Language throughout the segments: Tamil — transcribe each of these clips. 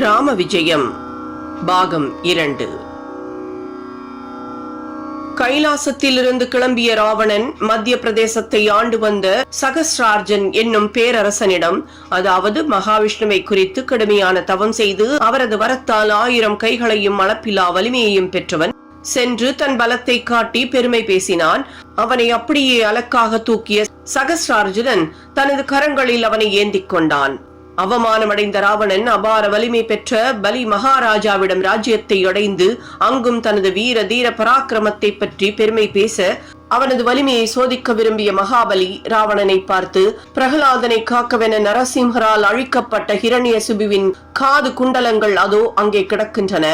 ராம விஜயம் பாகம் இரண்டு. கைலாசத்திலிருந்து கிளம்பிய ராவணன் மத்திய பிரதேசத்தை ஆண்டு வந்த சகஸ்ரார்ஜன் என்னும் பேரரசனிடம் அதாவது மகாவிஷ்ணுவை குறித்து கடுமையான தவம் செய்து அவரது வரத்தால் ஆயிரம் கைகளையும் அளப்பிலா வலிமையையும் பெற்றவன் சென்று தன் பலத்தை காட்டி பெருமை பேசினான். அவனை அப்படியே அலக்காக தூக்கிய சகஸ்ரார்ஜுனன் தனது கரங்களில் அவனை ஏந்திக் கொண்டான். அவமானமடைந்த ராவணன் அபார வலிமை பெற்ற பலி மகாராஜாவிடம் ராஜ்யத்தை அடைந்து அங்கும் தனது வீர தீர பராக்கிரமத்தை பற்றி பெருமை பேச அவனது வலிமையை சோதிக்க விரும்பிய மகாபலி ராவணனை பார்த்து பிரகலாதனை காக்கவென நரசிம்ஹரால் அழிக்கப்பட்ட ஹிரண்யசுபுவின் காது குண்டலங்கள் அதோ அங்கே கிடக்கின்றன.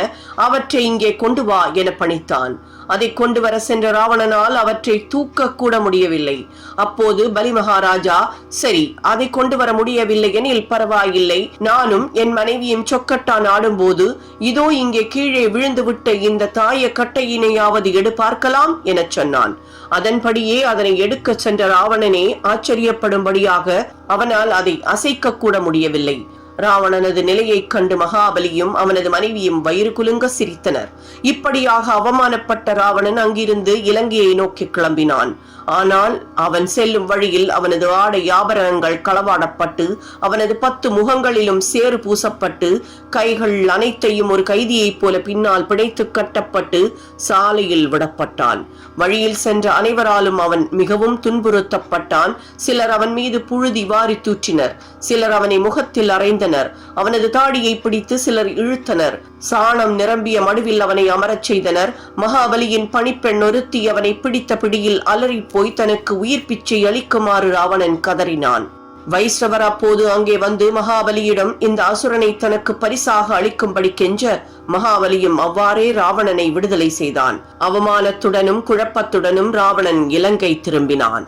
அவற்றை இங்கே கொண்டு வா என பணித்தான். அதை கொண்டு வர சென்ற ராவணனால் அவற்றை தூக்க கூட முடியவில்லை. அப்போது பலி மகாராஜா சரி அதை கொண்டு வர முடியவில்லை எனில் பரவாயில்லை. நானும் என் மனைவியும் சொக்கட்டான் ஆடும்போது இதோ இங்கே கீழே விழுந்துவிட்ட இந்த தாய கட்டையினையாவது எடு பார்க்கலாம் எனச் சொன்னான். அதன்படியே அதனை எடுக்கச் சென்ற ராவணனே ஆச்சரியப்படும்படியாக அவனால் அதை அசைக்க கூட முடியவில்லை. ராவணனது நிலையைக் கண்டு மகாபலியும் அவனது மனைவியும் வயிறு குலுங்க சிரித்தனர். இப்படியாக அவமானப்பட்ட ராவணன் அங்கிருந்து இலங்கையை நோக்கி கிளம்பினான். ஆனால் அவன் செல்லும் வழியில் அவனது ஆடை ஆபரணங்கள் களவாடப்பட்டு அவனது பத்து முகங்களிலும் சேறு பூசப்பட்டு கைகள் அனைத்தையும் ஒரு கைதியைப் போல பின்னால் பிணைத்து கட்டப்பட்டு சாலையில் விடப்பட்டான். வழியில் சென்ற அனைவராலும் அவன் மிகவும் துன்புறுத்தப்பட்டான். சிலர் அவன் மீது புழுதி வாரி தூற்றினர். சிலர் அவனை முகத்தில் அறைந்தனர். அவனது தாடியை பிடித்து சிலர் இழுத்தனர். சாணம் நிரம்பிய மடுவில் அவனை அமரச் செய்தனர். மகாபலியின் பணிப்பெண் ஒருத்தி அவனை பிடித்த பிடியில் அலறி போய் தனக்கு உயிர் பிச்சை அளிக்குமாறு ராவணன் கதறினான். வைஷ்ணவர் அப்போது அங்கே வந்து மகாபலியிடம் இந்த அசுரனை தனக்கு பரிசாக அளிக்கும்படி கெஞ்ச மகாபலியும் அவ்வாறே ராவணனை விடுதலை செய்தான். அவமானத்துடனும் குழப்பத்துடனும் ராவணன் இலங்கை திரும்பினான்.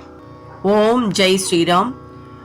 ஓம் ஜெய் ஸ்ரீராம்.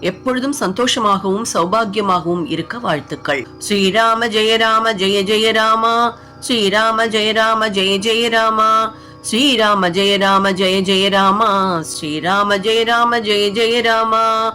எப்பொழுதும் சந்தோஷமாகவும் சௌபாகியமாகவும் இருக்க வாழ்த்துக்கள். ஸ்ரீராம ஜெயராம ஜெய ஜெயராமா ஸ்ரீராம ஜெயராம ஜெய ஜெயராமா ஸ்ரீராம ஜெயராம ஜெய ஜெயராமா ஸ்ரீராம ஜெயராம ஜெய ஜெயராமா